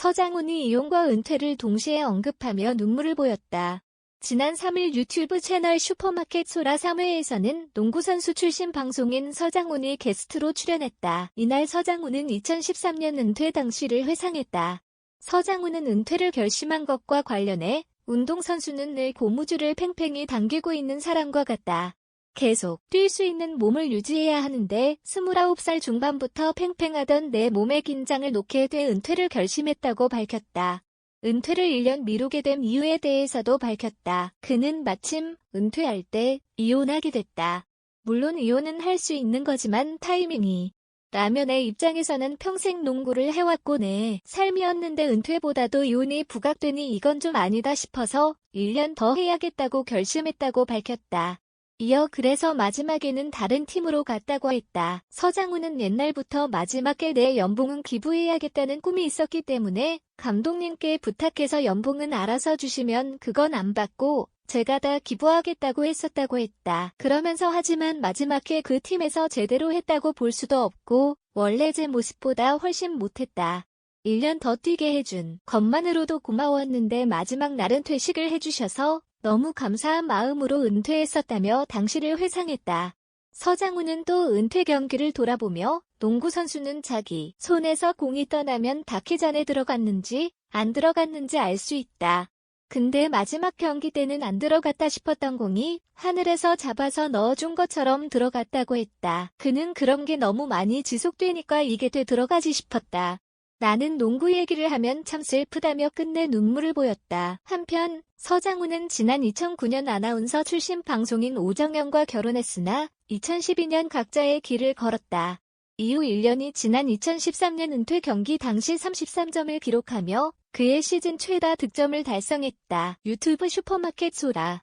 서장훈이 이용과 은퇴를 동시에 언급하며 눈물을 보였다. 지난 3일 유튜브 채널 슈퍼마켓 소라 3회에서는 농구선수 출신 방송인 서장훈이 게스트로 출연했다. 이날 서장훈은 2013년 은퇴 당시를 회상했다. 서장훈은 은퇴를 결심한 것과 관련해 운동선수는 늘 고무줄을 팽팽히 당기고 있는 사람과 같다. 계속 뛸 수 있는 몸을 유지해야 하는데 29살 중반부터 팽팽하던 내 몸의 긴장을 놓게 돼 은퇴를 결심했다고 밝혔다. 은퇴를 1년 미루게 된 이유에 대해서도 밝혔다. 그는 마침 은퇴할 때 이혼하게 됐다. 물론 이혼은 할 수 있는 거지만 타이밍이 라면의 입장에서는 평생 농구를 해왔고 내 삶이었는데 은퇴보다도 이혼이 부각되니 이건 좀 아니다 싶어서 1년 더 해야겠다고 결심했다고 밝혔다. 이어 그래서 마지막에는 다른 팀으로 갔다고 했다. 서장훈은 옛날부터 마지막에 내 연봉은 기부해야겠다는 꿈이 있었기 때문에 감독님께 부탁해서 연봉은 알아서 주시면 그건 안 받고 제가 다 기부하겠다고 했었다고 했다. 그러면서 하지만 마지막에 그 팀에서 제대로 했다고 볼 수도 없고 원래 제 모습보다 훨씬 못했다. 1년 더 뛰게 해준 것만으로도 고마웠는데 마지막 날은 퇴식을 해주셔서 너무 감사한 마음으로 은퇴했었다며 당시를 회상했다. 서장훈은 또 은퇴 경기를 돌아보며 농구 선수는 자기 손에서 공이 떠나면 닿기전에 들어갔는지 안 들어갔는지 알 수 있다. 근데 마지막 경기 때는 안 들어갔다 싶었던 공이 하늘에서 잡아서 넣어준 것처럼 들어갔다고 했다. 그는 그런 게 너무 많이 지속되니까 이게 돼 들어가지 싶었다. 나는 농구 얘기를 하면 참 슬프다며 끝내 눈물을 보였다. 한편 서장훈은 지난 2009년 아나운서 출신 방송인 오정연과 결혼했으나 2012년 각자의 길을 걸었다. 이후 1년이 지난 2013년 은퇴 경기 당시 33점을 기록하며 그의 시즌 최다 득점을 달성했다. 유튜브 슈퍼마켓 소라